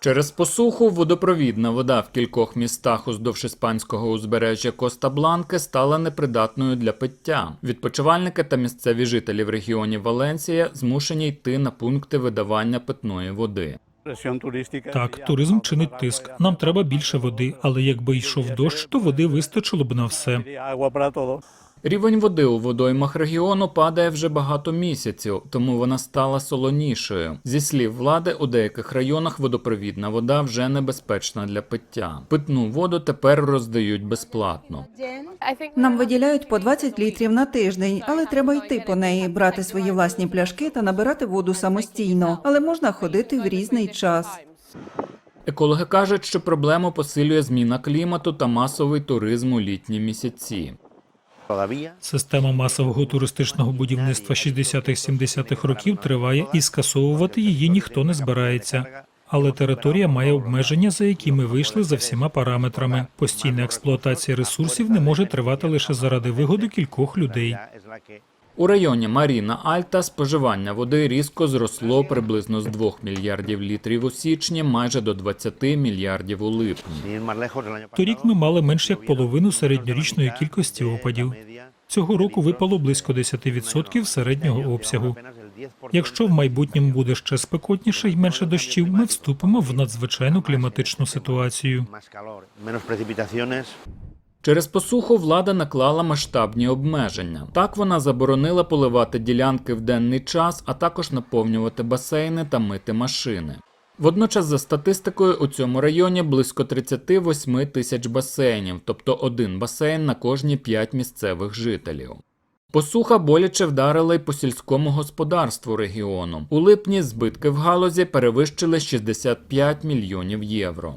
Через посуху водопровідна вода в кількох містах уздовж іспанського узбережжя Коста Бланки стала непридатною для пиття. Відпочивальники та місцеві жителі в регіоні Валенсія змушені йти на пункти видавання питної води. Так, туризм чинить тиск. Нам треба більше води, але якби йшов дощ, то води вистачило б на все. Рівень води у водоймах регіону падає вже багато місяців, тому вона стала солонішою. Зі слів влади, у деяких районах водопровідна вода вже небезпечна для пиття. Питну воду тепер роздають безплатно. Нам виділяють по 20 літрів на тиждень, але треба йти по неї, брати свої власні пляшки та набирати воду самостійно. Але можна ходити в різний час. Екологи кажуть, що проблему посилює зміна клімату та масовий туризм у літні місяці. Система масового туристичного будівництва 60-70-х років триває, і скасовувати її ніхто не збирається. Але територія має обмеження, за які ми вийшли за всіма параметрами. Постійна експлуатація ресурсів не може тривати лише заради вигоди кількох людей. У районі Маріна Альта споживання води різко зросло приблизно з 2 мільярдів літрів у січні майже до 20 мільярдів у липні. Торік ми мали менш як половину середньорічної кількості опадів. Цього року випало близько 10% середнього обсягу. Якщо в майбутньому буде ще спекотніше і менше дощів, ми вступимо в надзвичайну кліматичну ситуацію. Через посуху влада наклала масштабні обмеження. Так вона заборонила поливати ділянки в денний час, а також наповнювати басейни та мити машини. Водночас, за статистикою, у цьому районі близько 38 тисяч басейнів, тобто один басейн на кожні 5 місцевих жителів. Посуха боляче вдарила й по сільському господарству регіону. У липні збитки в галузі перевищили 65 мільйонів євро.